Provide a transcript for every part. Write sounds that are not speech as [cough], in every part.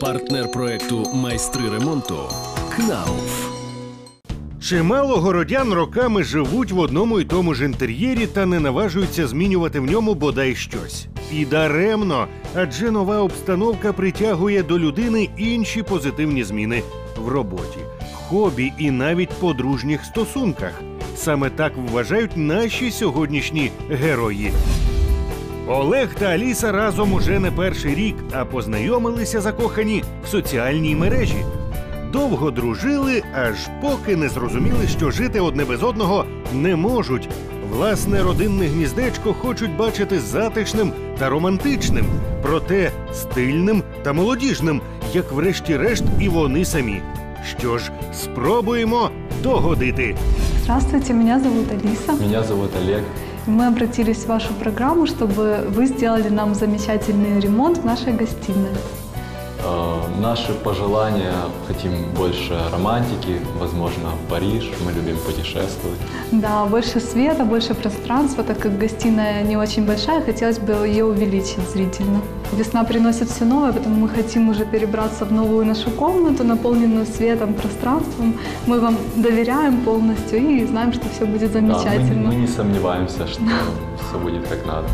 Партнер проекту Майстри ремонту Кнауф. Чимало городян роками живуть в одному і тому ж інтер'єрі та не наважуються змінювати в ньому бодай щось. І даремно, адже нова обстановка притягує до людини інші позитивні зміни в роботі, хобі і навіть подружніх стосунках. Саме так вважають наші сьогоднішні герої. Олег та Аліса разом уже не перший рік, а познайомилися закохані в соціальній мережі Довго дружили, аж поки не зрозуміли, що жити одне без одного не можуть. Власне родинне гніздечко хочуть бачити затишним та романтичним, проте стильним та молодіжним, як врешті-решт і вони самі. Що ж, спробуємо догодити. Здравствуйте, меня зовут Алиса. Меня зовут Олег. Мы обратились в вашу программу, чтобы вы сделали нам замечательный ремонт в нашей гостиной. Э, Наши пожелания хотим больше романтики, возможно, Париж. Мы любим путешествовать. Да, больше света, больше пространства, так как гостиная не очень большая, хотелось бы ее увеличить зрительно. Весна приносит все новое, поэтому мы хотим уже перебраться в новую нашу комнату, наполненную светом, пространством. Мы вам доверяем полностью и знаем, что все будет Да, мы, замечательно. мы не сомневаемся, что [laughs] все будет как надо.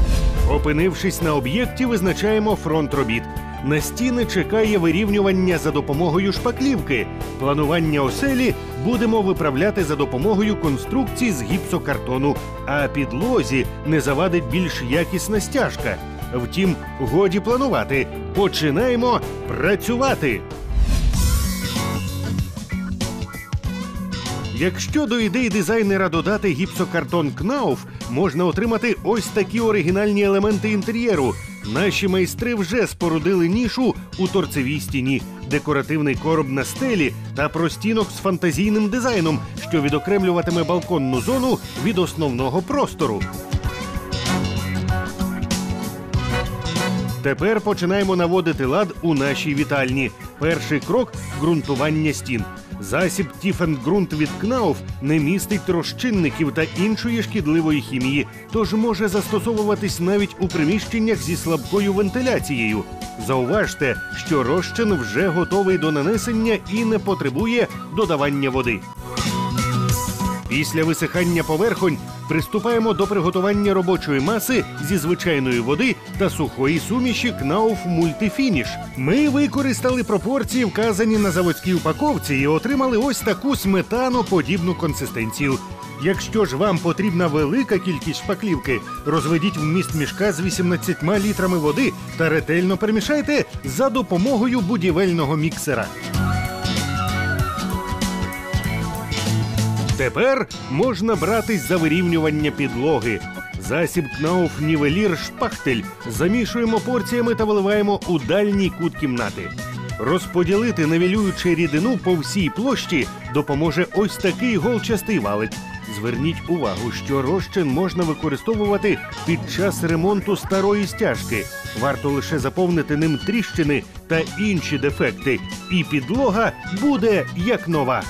Опинившись на об'єкті, визначаємо фронт робіт. На стіни чекає вирівнювання за допомогою шпаклівки. Планування оселі будемо виправляти за допомогою конструкцій з гіпсокартону, а підлозі не завадить більш якісна стяжка. Втім, годі планувати. Починаємо працювати. Якщо до ідей дизайнера додати гіпсокартон Кнауф, можна отримати ось такі оригінальні елементи інтер'єру. Наші майстри вже спорудили нішу у торцевій стіні, декоративний короб на стелі та простінок з фантазійним дизайном, що відокремлюватиме балконну зону від основного простору. Тепер починаємо наводити лад у нашій вітальні. Перший крок ґрунтування стін. Засіб Тіфенгрунт від Кнауф не містить розчинників та іншої шкідливої хімії, тож може застосовуватись навіть у приміщеннях зі слабкою вентиляцією. Зауважте, що розчин вже готовий до нанесення і не потребує додавання води. Після висихання поверхонь приступаємо до приготування робочої маси зі звичайної води та сухої суміші Кнауф Мультифініш. Ми використали пропорції, вказані на заводській упаковці, і отримали ось таку сметаноподібну консистенцію. Якщо ж вам потрібна велика кількість шпаклівки, розведіть вміст мішка з 18 літрами води та ретельно перемішайте за допомогою будівельного міксера. Тепер можна братись за вирівнювання підлоги. Засіб Кнауф Нівелір Шпахтель замішуємо порціями та виливаємо у дальній кут кімнати. Розподілити невілюючи рідину по всій площі допоможе ось такий голчастий валик. Зверніть увагу, що розчин можна використовувати під час ремонту старої стяжки. Варто лише заповнити ним тріщини та інші дефекти, і підлога буде як нова.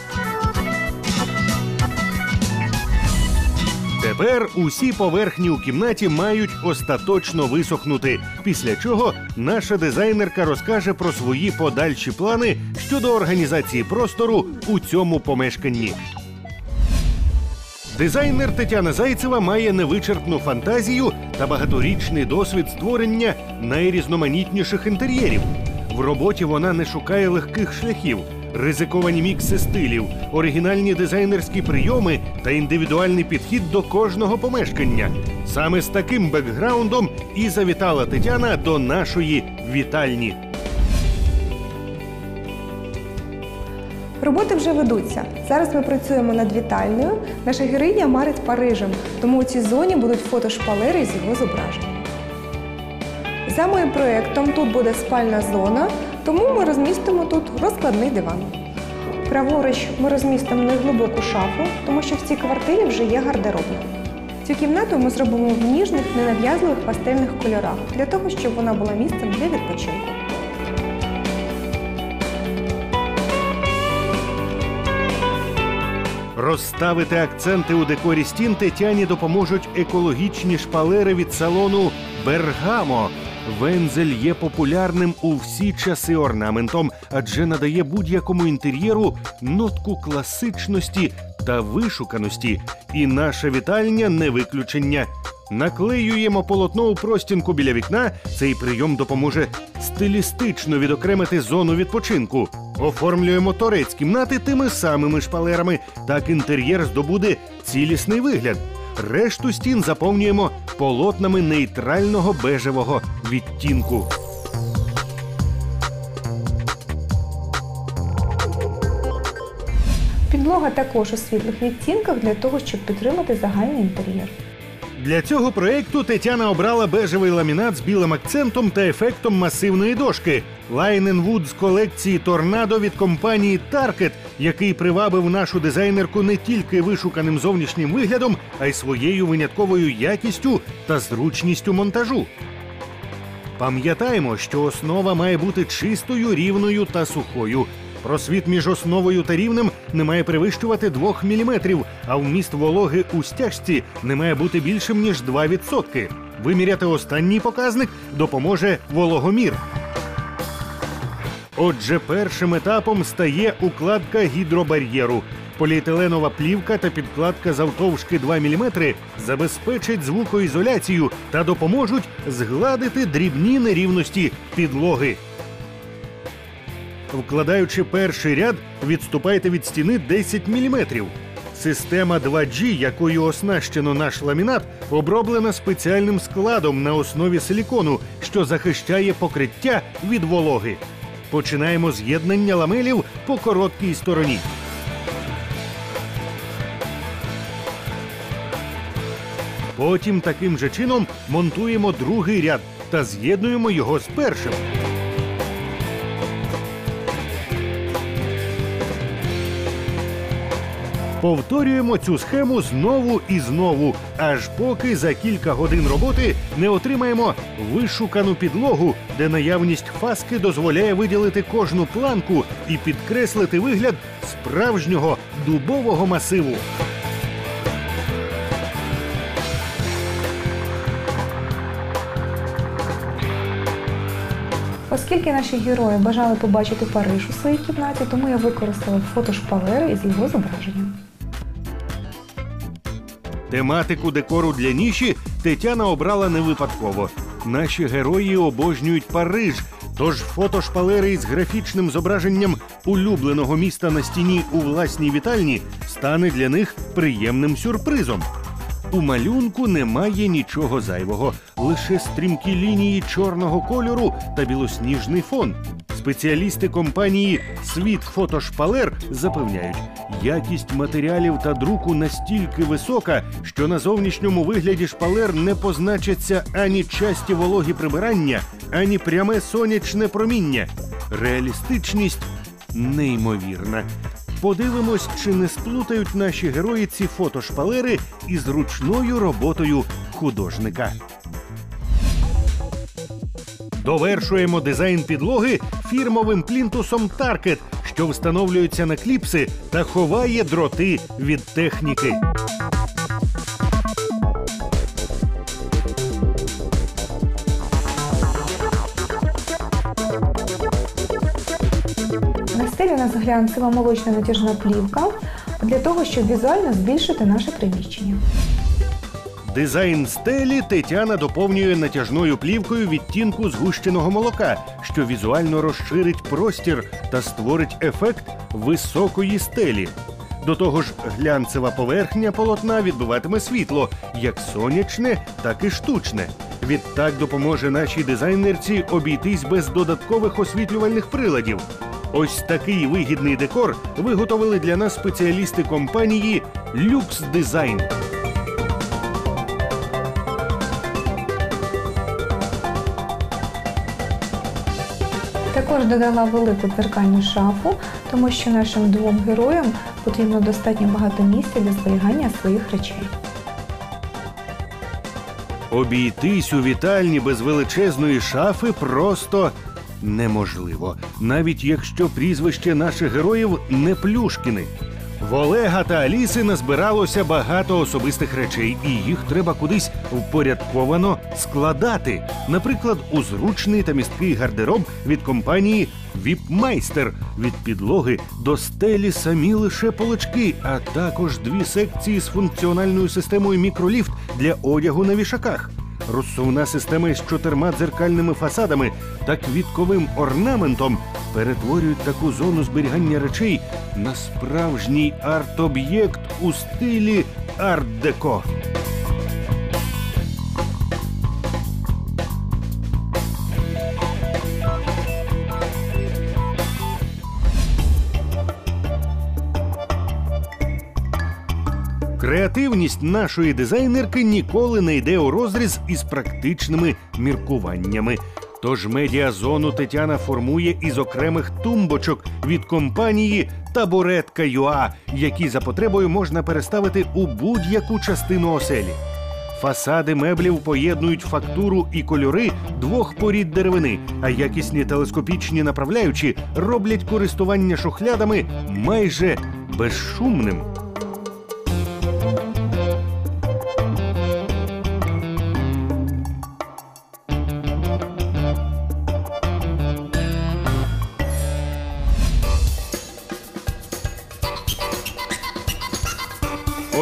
Тепер усі поверхні у кімнаті мають остаточно висохнути. Після чого наша дизайнерка розкаже про свої подальші плани щодо організації простору у цьому помешканні. Дизайнер Тетяна Зайцева має невичерпну фантазію та багаторічний досвід створення найрізноманітніших інтер'єрів. В роботі вона не шукає легких шляхів, ризиковані мікси стилів, оригінальні дизайнерські прийоми та індивідуальний підхід до кожного помешкання. Саме з таким бекграундом і завітала Тетяна до нашої вітальні. Роботи вже ведуться. Зараз ми працюємо над вітальною. Наша героїня марить Парижем, тому у цій зоні будуть фотошпалери з його зображенням. За моїм проєктом тут буде спальна зона, тому ми розмістимо тут розкладний диван. Праворуч ми розмістимо неглибоку шафу, тому що в цій квартирі вже є гардеробна. Цю кімнату ми зробимо в ніжних, ненав'язливих пастельних кольорах, для того, щоб вона була місцем для відпочинку. Розставити акценти у декорі стін Тетяні допоможуть екологічні шпалери від салону Бергамо, Вензель є популярним у всі часи орнаментом, адже надає будь-якому інтер'єру нотку класичності та вишуканості. І наша вітальня не виключення. Наклеюємо полотно у простінку біля вікна. Цей прийом допоможе стилістично відокремити зону відпочинку. Оформлюємо торець кімнати тими самими шпалерами. Так інтер'єр здобуде цілісний вигляд. Решту стін заповнюємо полотнами нейтрального бежевого відтінку. Підлога також у світлих відтінках для того, щоб підтримати загальний інтер'єр. Для цього проекту Тетяна обрала бежевий ламінат з білим акцентом та ефектом масивної дошки. Лайненвуд з колекції Торнадо від компанії Target, який привабив нашу дизайнерку не тільки вишуканим зовнішнім виглядом, а й своєю винятковою якістю та зручністю монтажу. Пам'ятаємо, що основа має бути чистою, рівною та сухою. Просвіт між основою та рівнем не має перевищувати 2 мм, а вміст вологи у стяжці не має бути більшим ніж 2%. Виміряти останній показник допоможе вологомір. Отже, першим етапом стає укладка гідробар'єру. Поліетиленова плівка та підкладка завтовшки 2 мм забезпечать звукоізоляцію та допоможуть згладити дрібні нерівності підлоги. Вкладаючи перший ряд, відступайте від стіни 10 мм. Система 2G, якою оснащено наш ламінат, оброблена спеціальним складом на основі силікону, що захищає покриття від вологи. Починаємо з'єднання ламелів по короткій стороні. Потім таким же чином монтуємо другий ряд та з'єднуємо його з першим. Повторюємо цю схему знову і знову, аж поки за кілька годин роботи не отримаємо вишукану підлогу, де наявність фаски дозволяє виділити кожну планку і підкреслити вигляд справжнього дубового масиву. Оскільки наші герої бажали побачити Париж у своїй кімнаті, тому я використала фотошпалери із його зображенням. Тематику декору для ніші Тетяна обрала не випадково. Наші герої обожнюють Париж. Тож фотошпалери із графічним зображенням улюбленого міста на стіні у власній вітальні стане для них приємним сюрпризом. У малюнку немає нічого зайвого, лише стрімкі лінії чорного кольору та білосніжний фон. Спеціалісти компанії Світ Фотошпалер запевняють, якість матеріалів та друку настільки висока, що на зовнішньому вигляді шпалер не позначаться ані часті вологі прибирання, ані пряме сонячне проміння. Реалістичність неймовірна. Подивимось, чи не сплутають наші герої ці фотошпалери із ручною роботою художника. Довершуємо дизайн підлоги фірмовим плінтусом Таркет, що встановлюється на кліпси та ховає дроти від техніки. Стелі у нас глянцева молочна натяжна плівка для того, щоб візуально збільшити наше приміщення. Дизайн стелі Тетяна доповнює натяжною плівкою відтінку згущеного молока, що візуально розширить простір та створить ефект високої стелі. До того ж, глянцева поверхня полотна відбиватиме світло, як сонячне, так і штучне. Відтак допоможе нашій дизайнерці обійтись без додаткових освітлювальних приладів. Ось такий вигідний декор виготовили для нас спеціалісти компанії Люкс Дизайн. Також додала велику дзеркальну шафу, тому що нашим двом героям потрібно достатньо багато місця для зберігання своїх речей. Обійтись у вітальні без величезної шафи просто неможливо, навіть якщо прізвище наших героїв не Плюшкіни. В Олега та Аліси назбиралося багато особистих речей, і їх треба кудись впорядковано складати. Наприклад, у зручний та місткий гардероб від компанії Віпмайстер від підлоги до стелі самі лише полочки, а також дві секції з функціональною системою мікроліфт для одягу на вішаках. Розсувна система з чотирма дзеркальними фасадами та квітковим орнаментом перетворюють таку зону зберігання речей на справжній арт-об'єкт у стилі арт-деко. Креативність нашої дизайнерки ніколи не йде у розріз із практичними міркуваннями. Тож медіазону Тетяна формує із окремих тумбочок від компанії Табуретка Юа, які за потребою можна переставити у будь-яку частину оселі. Фасади меблів поєднують фактуру і кольори двох порід деревини, а якісні телескопічні направляючі роблять користування шухлядами майже безшумним.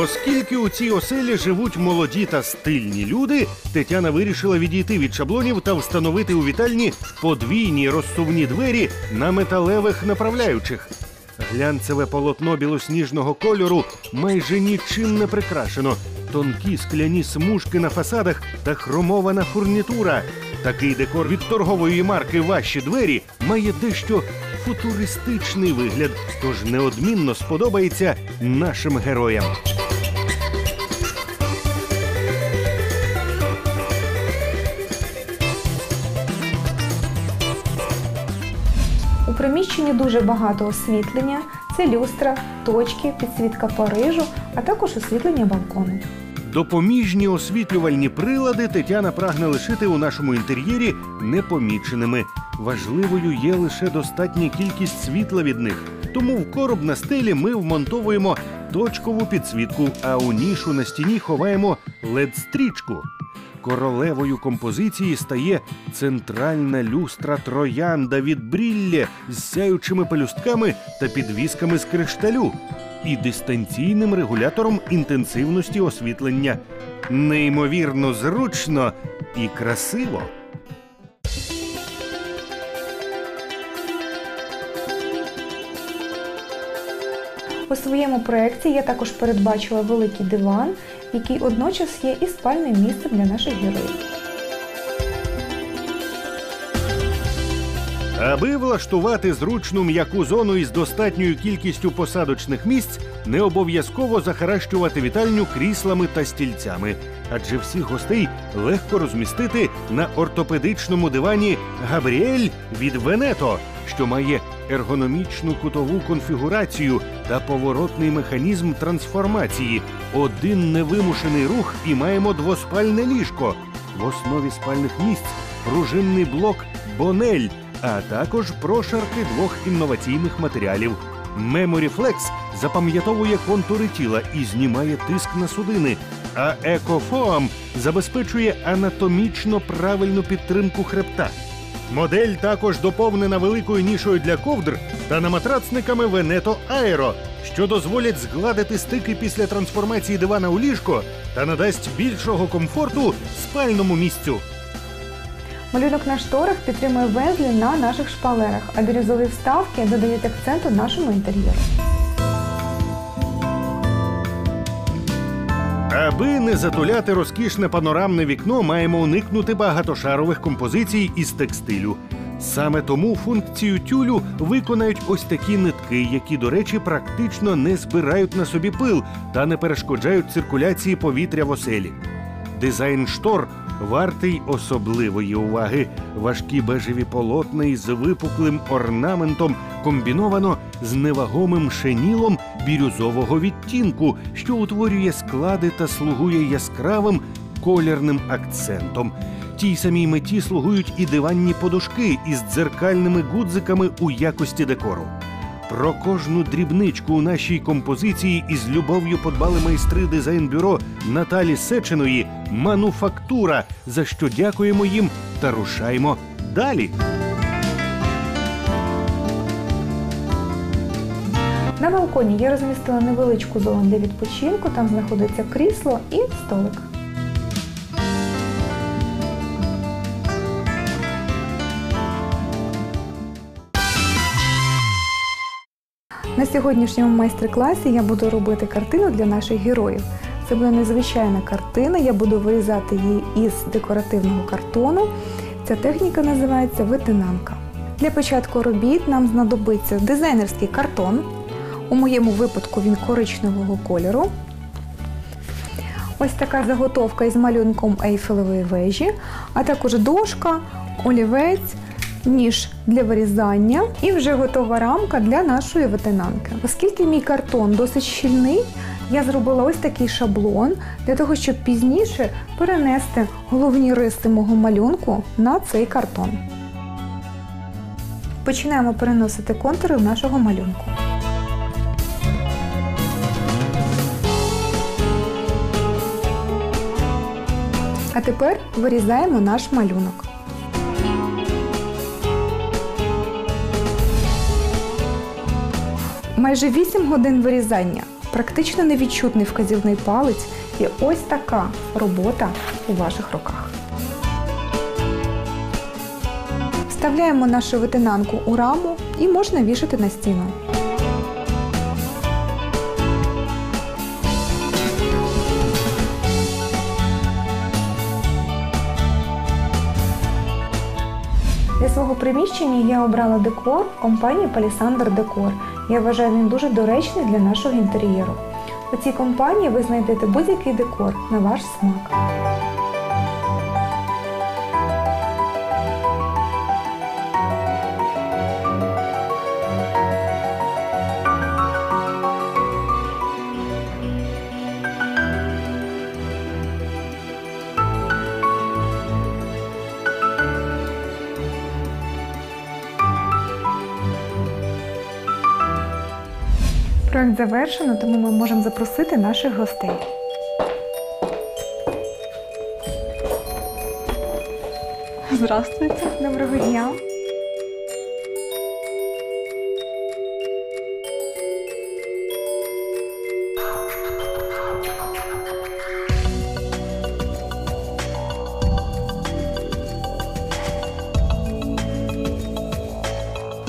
Оскільки у цій оселі живуть молоді та стильні люди, Тетяна вирішила відійти від шаблонів та встановити у вітальні подвійні розсувні двері на металевих направляючих. Глянцеве полотно білосніжного кольору майже нічим не прикрашено. Тонкі скляні смужки на фасадах та хромована фурнітура. Такий декор від торгової марки Ваші двері має дещо футуристичний вигляд, тож неодмінно сподобається нашим героям. Приміщенні дуже багато освітлення. Це люстра, точки, підсвітка Парижу, а також освітлення балкону. Допоміжні освітлювальні прилади Тетяна прагне лишити у нашому інтер'єрі непоміченими. Важливою є лише достатня кількість світла від них. Тому в короб на стелі ми вмонтовуємо точкову підсвітку, а у нішу на стіні ховаємо лед-стрічку. Королевою композиції стає центральна люстра троянда від брілля з сяючими пелюстками та підвісками з кришталю і дистанційним регулятором інтенсивності освітлення. Неймовірно зручно і красиво. У своєму проєкті я також передбачила великий диван, який одночас є і спальним місцем для наших героїв. Аби влаштувати зручну м'яку зону із достатньою кількістю посадочних місць, не обов'язково захаращувати вітальню кріслами та стільцями, адже всіх гостей легко розмістити на ортопедичному дивані Габріель від Венето, що має ергономічну кутову конфігурацію та поворотний механізм трансформації. Один невимушений рух і маємо двоспальне ліжко. В основі спальних місць пружинний блок Бонель, а також прошарки двох інноваційних матеріалів. Memory запам'ятовує контури тіла і знімає тиск на судини, а Екофоам забезпечує анатомічно правильну підтримку хребта. Модель також доповнена великою нішою для ковдр та наматрацниками Veneto Aero, що дозволять згладити стики після трансформації дивана у ліжко та надасть більшого комфорту спальному місцю. Малюнок на шторах підтримує везлі на наших шпалерах, а бірюзові вставки додають акценту нашому інтер'єру. Аби не затуляти розкішне панорамне вікно, маємо уникнути багатошарових композицій із текстилю. Саме тому функцію тюлю виконають ось такі нитки, які, до речі, практично не збирають на собі пил та не перешкоджають циркуляції повітря в оселі. Дизайн штор вартий особливої уваги. Важкі бежеві полотна із випуклим орнаментом комбіновано з невагомим шенілом бірюзового відтінку, що утворює склади та слугує яскравим колірним акцентом. Тій самій меті слугують і диванні подушки із дзеркальними гудзиками у якості декору. Про кожну дрібничку у нашій композиції із любов'ю подбали майстри дизайн-бюро Наталі Сеченої Мануфактура, за що дякуємо їм та рушаємо далі. На балконі я розмістила невеличку зону для відпочинку. Там знаходиться крісло і столик. На сьогоднішньому майстер-класі я буду робити картину для наших героїв. Це буде незвичайна картина, я буду вирізати її із декоративного картону. Ця техніка називається витинанка. Для початку робіт нам знадобиться дизайнерський картон. У моєму випадку він коричневого кольору. Ось така заготовка із малюнком Ейфелевої вежі, а також дошка, олівець, ніж для вирізання і вже готова рамка для нашої витинанки. Оскільки мій картон досить щільний, я зробила ось такий шаблон для того, щоб пізніше перенести головні риси мого малюнку на цей картон. Починаємо переносити контури в нашого малюнку. А тепер вирізаємо наш малюнок. Майже 8 годин вирізання, практично невідчутний вказівний палець і ось така робота у ваших руках. Вставляємо нашу витинанку у раму і можна вішати на стіну. Для свого приміщення я обрала декор компанії Palisandр Декор. Я вважаю, він дуже доречний для нашого інтер'єру. У цій компанії ви знайдете будь-який декор на ваш смак. Проект завершено, тому ми можемо запросити наших гостей. Здравствуйте. Доброго дня!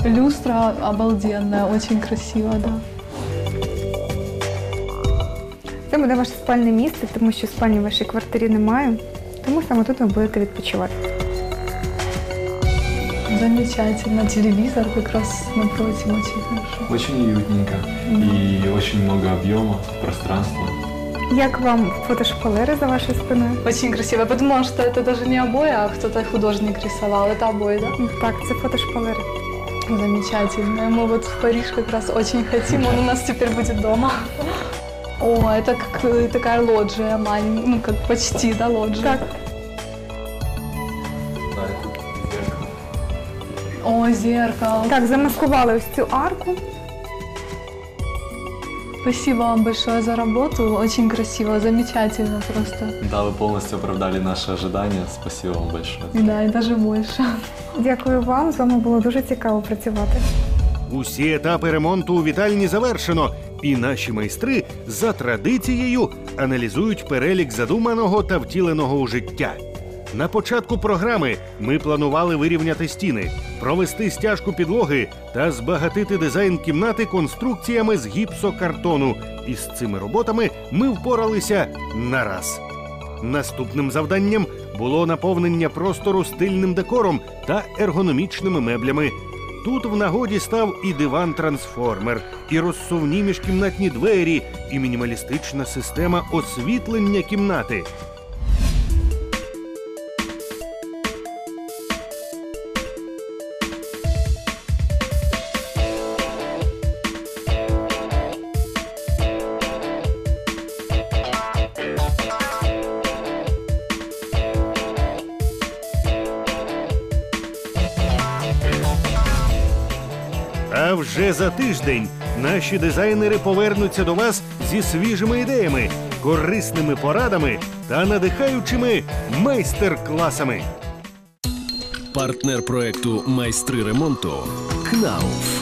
Люстра обалденная, очень красиво, да. Це буде ваше спальне місце, тому що спальні в вашій квартирі немає. Тому саме тут ви будете відпочивати. Замечательно. Телевизор как раз напротив, очень хорошо. Очень уютненько и очень много объема, пространства. Як вам фотошпалери за вашою спиною? Очень красиво. Я подумала, что это даже не обои, а кто-то художник рисовал. Это обои, да? Так, це фотошпалери. Замечательно. Мы вот в Париж как раз очень хотим. Он у нас теперь будет дома. О, это как э, такая лоджия маленькая, ну как почти, да, лоджия. Так, Да, это зеркало. О, зеркало. так, замаскували ось цю арку. Спасибо вам большое за работу. Очень красиво, замечательно просто. Да, вы полностью оправдали наши ожидания. Спасибо вам большое. Да, и даже больше. Дякую вам. З вами було дуже цікаво працювати. Усі етапи ремонту у вітальні завершено, і наші майстри за традицією аналізують перелік задуманого та втіленого у життя. На початку програми ми планували вирівняти стіни, провести стяжку підлоги та збагатити дизайн кімнати конструкціями з гіпсокартону. І з цими роботами ми впоралися на раз. Наступним завданням було наповнення простору стильним декором та ергономічними меблями. Тут в нагоді став і диван-трансформер, і розсувні міжкімнатні двері, і мінімалістична система освітлення кімнати. За тиждень наші дизайнери повернуться до вас зі свіжими ідеями, корисними порадами та надихаючими майстер-класами. Партнер проекту Майстри ремонту КНАУФ.